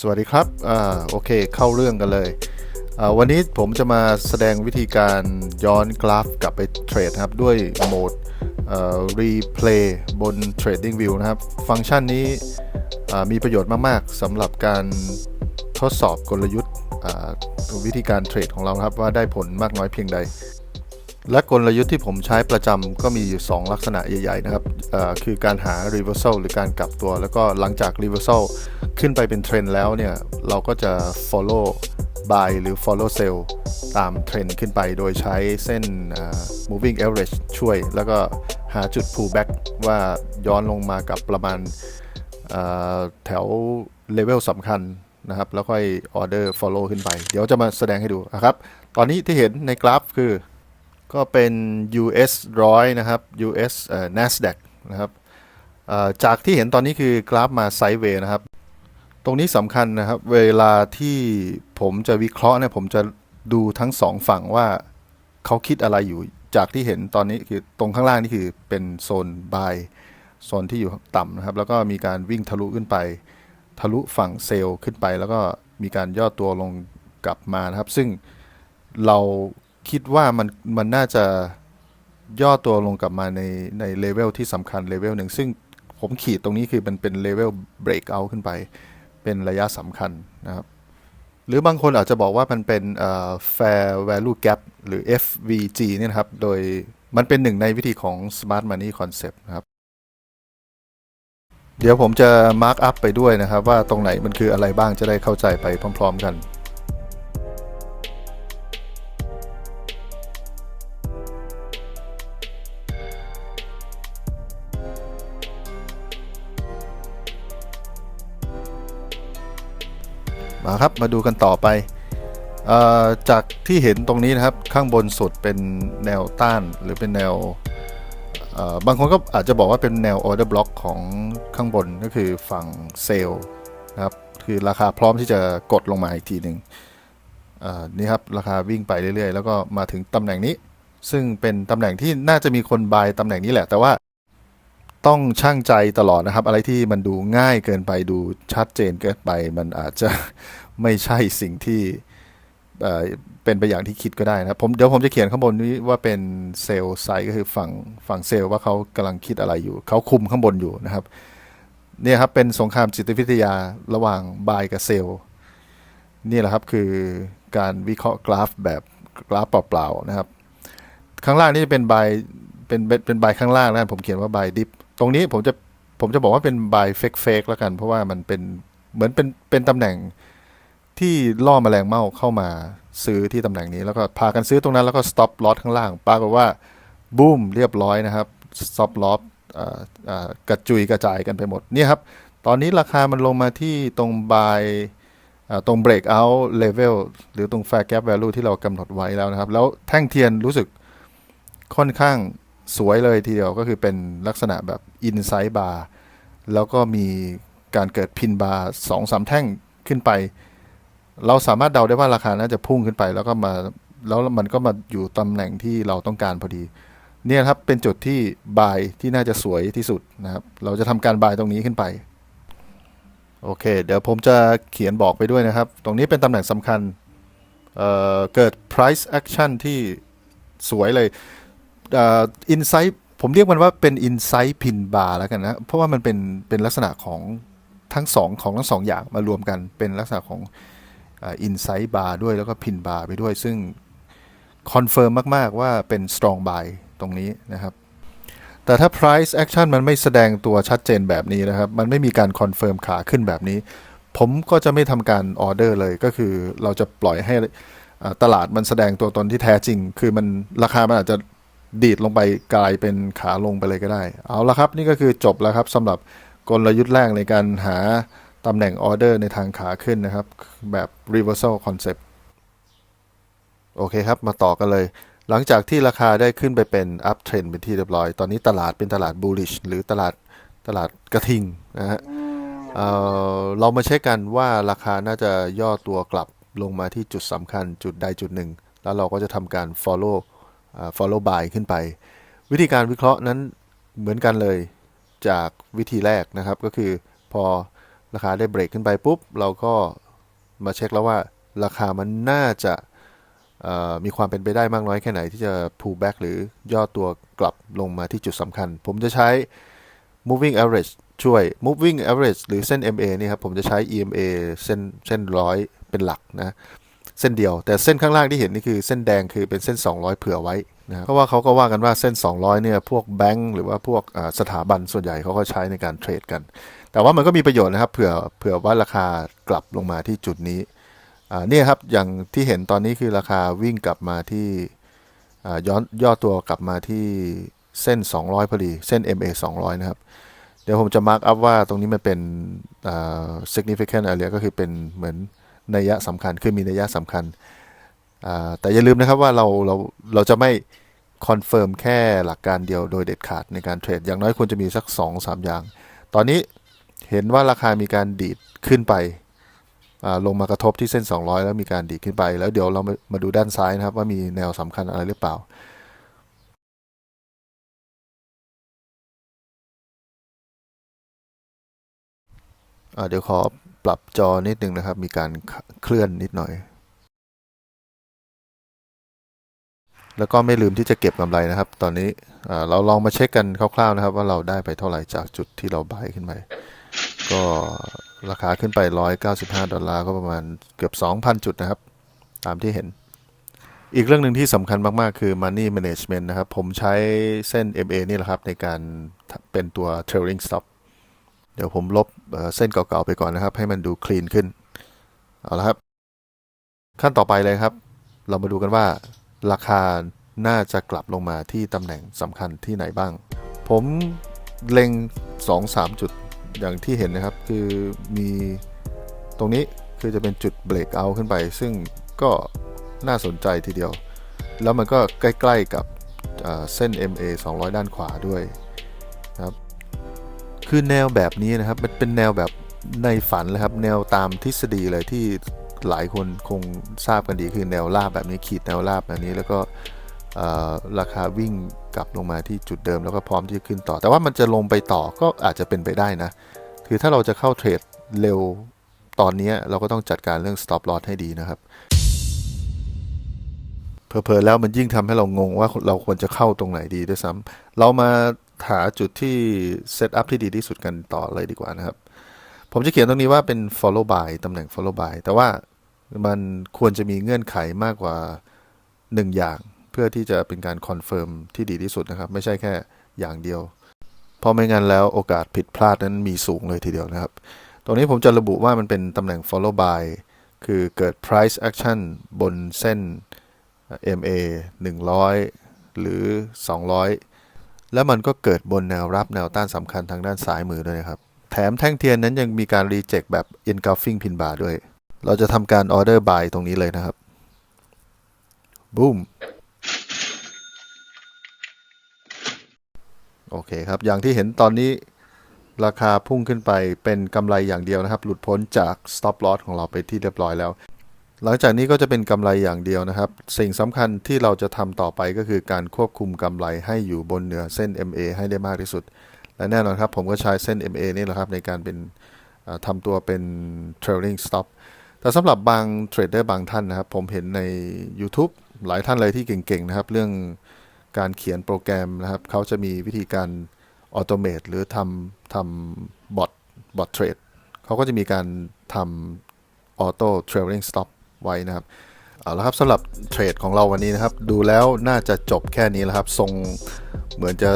สวัสดีครับอ่าโอเค เข้าเรื่องกันเลยอ่าวันนี้ผมจะมาแสดงวิธีการย้อนกราฟกลับไปเทรดครับ ด้วยโหมดอ่อ replay บน trading view นะครับ ฟังก์ชันนี้อ่ามีประโยชน์มาก ๆสำหรับการทดสอบกลยุทธ์อ่าวิธีการเทรดของเราครับ ว่าได้ผลมากน้อยเพียงใด และกลยุทธ์ที่ผมใช้ประจำก็มีอยู่ 2 ลักษณะใหญ่ๆนะครับคือการหา reversal หรือการกลับตัว แล้วก็หลังจาก reversal ขึ้นไปเป็นเทรนด์แล้วเนี่ย เราก็จะ follow buy หรือ follow sell ตามเทรนด์ขึ้นไปโดยใช้เส้น moving average ช่วย แล้วก็หาจุด pullback ว่าย้อนลงมากับประมาณแถวเลเวลสำคัญนะครับ แล้วค่อย order follow ขึ้นไป เดี๋ยวจะมาแสดงให้ดูนะครับ ตอนนี้ที่เห็นในกราฟคือ ก็เป็น US ร้อยนะครับ US เอ่อ NASDAQ นะครับจากที่เห็นตอนนี้คือกราฟมาไซด์เวย์นะครับ ตรงนี้สำคัญนะครับ เวลาที่ผมจะวิเคราะห์เนี่ยผมจะดูทั้งสองฝั่งว่าเขาคิดอะไรอยู่ จากที่เห็นตอนนี้คือตรงข้างล่างนี่คือเป็นโซน buy โซนที่อยู่ต่ำนะครับ แล้วก็มีการวิ่งทะลุขึ้นไป ทะลุฝั่งเซลล์ขึ้นไป แล้วก็มีการย่อตัวลงกลับมานะครับ ซึ่งเรา คิดว่ามันมันน่าจะย่อตัวลงกลับมาในในเลเวลที่สำคัญเลเวลหนึ่ง ซึ่งผมขีดตรงนี้คือมันเป็นเลเวล breakout ขึ้นไป เป็นระยะสำคัญนะครับ หรือบางคนอาจจะบอกว่ามันเป็นเอ่อ fair value gap หรือ FVG เนี่ยนะครับ โดยมันเป็นหนึ่งในวิธีของ smart money concept นะครับ เดี๋ยวผมจะ mark up ไปด้วยนะครับ ว่าตรงไหนมันคืออะไรบ้างจะได้เข้าใจไปพร้อม ๆ กัน มาครับมาดูกันต่อไปออจากที่เห็นตรงนี้นะครับข้างบนสุดเป็นแนวต้านหรือเป็นแนวบางคนก็อาจจะบอกว่าเป็นแนว order block ของข้างบนก็คือฝั่งเซลล์นะครับคือราคาพร้อมที่จะกดลงมาอีกทีหนึ่งนี่ครับราคาวิ่งไปเรื่อยๆ แล้วก็มาถึงตำแหน่งนี้ ซึ่งเป็นตำแหน่งที่น่าจะมีคนบายตำแหน่งนี้แหละแต่ว่า ต้องช่างใจตลอดนะครับ อะไรที่มันดูง่ายเกินไปดูชัดเจนเกินไป มันอาจจะไม่ใช่สิ่งที่เป็นไปอย่างที่คิดก็ได้นะผมเดี๋ยวผมจะเขียนข้างบนนี้ว่าเป็นเซลล์ไซด์ก็คือฝั่งฝั่งเซลล์ว่าเขากำลังคิดอะไรอยู่ เขาคุมข้างบนอยู่นะครับเนี่ยครับเป็นสงครามจิตวิทยาระหว่างบายกับเซลล์นี่แหละครับคือการวิเคราะห์กราฟแบบกราฟเปล่าๆนะครับ ข้างล่างนี่จะเป็นบายเป็นเป็นเป็นบายข้างล่างนะผมเขียนว่าบายดิฟ ตรงนี้ผมจะผมจะบอกว่าเป็นบายเฟกเฟกแล้วกัน เพราะว่ามันเป็นเหมือนเป็นเป็นตำแหน่งที่ล่อแมลงเม่าเข้ามาซื้อที่ตำแหน่งนี้ แล้วก็พากันซื้อตรงนั้นแล้วก็สต็อปลอ s ข้างล่างปรากฏว่าบูมเรียบร้อยนะครับสต็อปลอ s กระจุยกระจายกันไปหมดนี่ครับ ตอนนี้ราคามันลงมาที่ตรงบายตรง breakout level หรือตรง fair gap value ที่เรากำหนดไว้แล้วนะครับ แล้วแท่งเทียนรู้สึกค่อนข้าง สวยเลยทีเดียวก็คือเป็นลักษณะแบบ inside bar แล้วก็มีการเกิดพินบาร์สองสามแท่งขึ้นไป เราสามารถเดาได้ว่าราคาน่าจะพุ่งขึ้นไป แล้วก็มาแล้วมันก็มาอยู่ตำแหน่งที่เราต้องการพอดี เนี่ยครับเป็นจุดที่บายที่น่าจะสวยที่สุดนะครับ เราจะทำการบายตรงนี้ขึ้นไปโอเค เดี๋ยวผมจะเขียนบอกไปด้วยนะครับ ตรงนี้เป็นตำแหน่งสำคัญเเกิด price action ที่สวยเลย อินไซต์ผมเรียกมันว่าเป็นอินไซต์พินบาร์แล้วกันนะ เพราะว่ามันเป็นเป็นลักษณะของทั้งสองของทั้งสองอย่างมารวมกันเป็นลักษณะของอินไซต์บาร์ด้วยแล้วก็พินบาร์ไปด้วย ซึ่งคอนเฟิร์มมาก ๆ ว่าเป็น strong buy ตรงนี้นะครับ แต่ถ้า price action มันไม่แสดงตัวชัดเจนแบบนี้นะครับ มันไม่มีการคอนเฟิร์มขาขึ้นแบบนี้ ผมก็จะไม่ทำการออเดอร์เลยก็คือเราจะปล่อยให้ตลาดมันแสดงตัวตนที่แท้จริง คือมันราคามันอาจจะ ดีดลงไปกลายเป็นขาลงไปเลยก็ได้ เอาละครับ นี่ก็คือจบแล้วครับสำหรับกลยุทธ์แรกในการหาตำแหน่งออเดอร์ในทางขาขึ้นนะครับ แบบ reversal concept โอเคครับ มาต่อกันเลย หลังจากที่ราคาได้ขึ้นไปเป็น up trend เป็นที่เรียบร้อย ตอนนี้ตลาดเป็นตลาด bullish หรือตลาดตลาดกระทิงนะฮะเเรามาเช็คกันว่าราคาน่าจะย่อตัวกลับลงมาที่จุดสำคัญจุดใดจุดหนึ่ง แล้วเราก็จะทำการ follow follow by ขึ้นไป วิธีการวิเคราะห์นั้นเหมือนกันเลยจากวิธีแรกนะครับ ก็คือพอราคาได้เบรกขึ้นไปปุ๊บ เราก็มาเช็คแล้วว่าราคามันน่าจะมีความเป็นไปได้มากน้อยแค่ไหนที่จะ pull back หรือย่อตัวกลับลงมาที่จุดสำคัญ ผมจะใช้ moving average ช่วย moving average หรือเส้น MA นี่ครับ ผมจะใช้ EMA เส้นเส้นร้อยเป็นหลักนะ เส้นเดียว แต่เส้นข้างล่างที่เห็นนี่คือเส้นแดงคือเป็นเส้น 200 เผื่อไว้นะเพราะว่าเขาก็ว่ากันว่าเส้น 200เนี่ยพวกแบงก์หรือว่าพวกสถาบันส่วนใหญ่เขาก็ใช้ในการเทรดกัน แต่ว่ามันก็มีประโยชน์นะครับเผื่อเผื่อว่าราคากลับลงมาที่จุดนี้เนี่ยครับอย่างที่เห็นตอนนี้คือราคาวิ่งกลับมาที่ย้อนย่อตัวกลับมาที่เส้น 200 พอดี เส้น MA 200 นะครับ เดี๋ยวผมจะมาร์กอัพว่าตรงนี้มันเป็น significant area ก็คือเป็นเหมือน นัยยะสำคัญคือมีนัยยะสำคัญ แต่อย่าลืมนะครับว่าเราเราเราจะไม่คอนเฟิร์มแค่หลักการเดียวโดยเด็ดขาดในการเทรด อย่างน้อยควรจะมีสัก 2-3 อย่าง ตอนนี้เห็นว่าราคามีการดีดขึ้นไปลงมากระทบที่เส้น 200 แล้วมีการดีดขึ้นไป แล้วเดี๋ยวเรามามาดูด้านซ้ายนะครับ ว่ามีแนวสำคัญอะไรหรือเปล่า เดี๋ยวขอ ปรับจอนิดนึงนะครับ มีการเคลื่อนนิดหน่อย แล้วก็ไม่ลืมที่จะเก็บกำไรนะครับ ตอนนี้เราลองมาเช็คกันคร่าวๆนะครับ ว่าเราได้ไปเท่าไหร่จากจุดที่เราบายขึ้นไปก็ราคาขึ้นไป 195 ดอลลาร์ก็ประมาณเกือบ 2,000 จุดนะครับ ตามที่เห็น อีกเรื่องหนึ่งที่สำคัญมาก ๆ คือ Money Management นะครับ ผมใช้เส้น MA นี่แหละครับ ในการเป็นตัว Trailing Stop เดี๋ยวผมลบเส้นเก่าๆไปก่อนนะครับ ให้มันดูคลีนขึ้น เอาละครับ ขั้นต่อไปเลยครับ เรามาดูกันว่า ราคาน่าจะกลับลงมาที่ตำแหน่งสำคัญที่ไหนบ้าง ผมเล็ง 2-3 จุดอย่างที่เห็นนะครับ คือมีตรงนี้คือจะเป็นจุดเบรกเอาขึ้นไป ซึ่งก็น่าสนใจทีเดียว แล้วมันก็ใกล้ ๆกับเอ่อเส้น MA 200 ด้านขวาด้วยนะครับ คือแนวแบบนี้นะครับมันเป็นแนวแบบในฝันเลยครับ แนวตามทฤษฎีเลยที่หลายคนคงทราบกันดีคือแนวราบแบบนี้ขีดแนวราบแบบนี้แล้วก็ราคาวิ่งกลับลงมาที่จุดเดิมแล้วก็พร้อมที่จะขึ้นต่อ แต่ว่ามันจะลงไปต่อก็อาจจะเป็นไปได้นะ คือถ้าเราจะเข้าเทรดเร็วตอนนี้เราก็ต้องจัดการเรื่อง stop loss ให้ดีนะครับเพอๆแล้วมันยิ่งทำให้เรางงว่าเราควรจะเข้าตรงไหนดีด้วยซ้ำเรามา หาจุดที่เซตอัพที่ดีที่สุดกันต่อเลยดีกว่านะครับ ผมจะเขียนตรงนี้ว่าเป็น follow by ตำแหน่ง follow by แต่ว่ามันควรจะมีเงื่อนไขมากกว่า 1 อย่าง เพื่อที่จะเป็นการคอนเฟิร์มที่ดีที่สุดนะครับ ไม่ใช่แค่อย่างเดียว เพราะไม่งั้นแล้วโอกาสผิดพลาดนั้นมีสูงเลยทีเดียวนะครับ ตรงนี้ผมจะระบุว่ามันเป็นตำแหน่ง follow by คือเกิด price action บนเส้น MA 100 หรือ 200 แล้วมันก็เกิดบนแนวรับแนวต้านสำคัญทางด้านซ้ายมือด้วยนะครับ แถมแท่งเทียนนั้นยังมีการรีเจ็คแบบ engulfing pin bar ด้วย เราจะทำการ order buy ตรงนี้เลยนะครับบูมโอเคครับ อย่างที่เห็นตอนนี้ราคาพุ่งขึ้นไปเป็นกำไรอย่างเดียวนะครับ หลุดพ้นจาก stop loss ของเราไปที่เรียบร้อยแล้ว หลังจากนี้ก็จะเป็นกำไรอย่างเดียวนะครับ สิ่งสำคัญที่เราจะทำต่อไปก็คือการควบคุมกำไรให้อยู่บนเหนือเส้น MA ให้ได้มากที่สุด และแน่นอนครับ ผมก็ใช้เส้น MA นี่แหละครับในการเป็นทำตัวเป็น trailing stop แต่สำหรับบางเทรดเดอร์บางท่านนะครับ ผมเห็นใน YouTube หลายท่านเลยที่เก่งๆนะครับ เรื่องการเขียนโปรแกรมนะครับ เขาจะมีวิธีการออโตเมตหรือทำทำบอทบอทเทรดเขาก็จะมีการทำออโต้เทรลลิงสต็อป ไว้นะครับเอาละครับสำหรับเทรดของเราวันนี้นะครับ ดูแล้วน่าจะจบแค่นี้แล้วครับ ทรงเหมือนจะ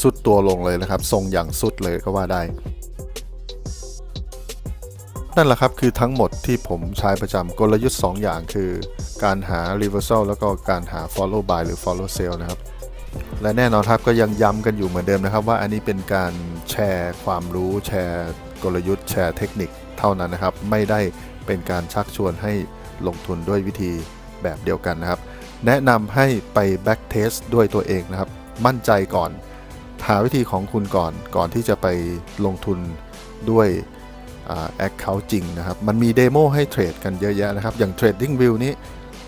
สุดตัวลงเลยนะครับ ทรงอย่างสุดเลยก็ว่าได้ นั่นแหละครับคือทั้งหมดที่ผมใช้ประจำกลยุทธ์ 2 อย่างคือ การหา reversal แล้วก็การหา follow buy หรือ follow sell นะครับ และแน่นอนครับก็ยังย้ำกันอยู่เหมือนเดิมนะครับ ว่าอันนี้เป็นการแชร์ความรู้แชร์ กลยุทธ์แชร์เทคนิคเท่านั้นนะครับ ไม่ได้เป็นการชักชวนให้ ลงทุนด้วยวิธีแบบเดียวกันนะครับ แนะนำให้ไป back test ด้วยตัวเองนะครับ มั่นใจก่อน หาวิธีของคุณก่อนก่อนที่จะไปลงทุนด้วยแอคเคาท์จริงนะครับ มันมีเดโมให้เทรดกันเยอะแยะนะครับ อย่าง TradingView นี้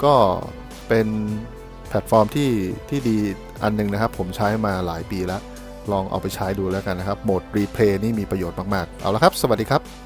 ก็เป็นแพลตฟอร์มที่ที่ดีอันหนึงนะครับ ผมใช้มาหลายปีแล้ว ลองเอาไปใช้ดูแล้วกันนะครับ โหมดรีเพลย์นี่มีประโยชน์มาก ๆ เอาละครับ สวัสดีครับ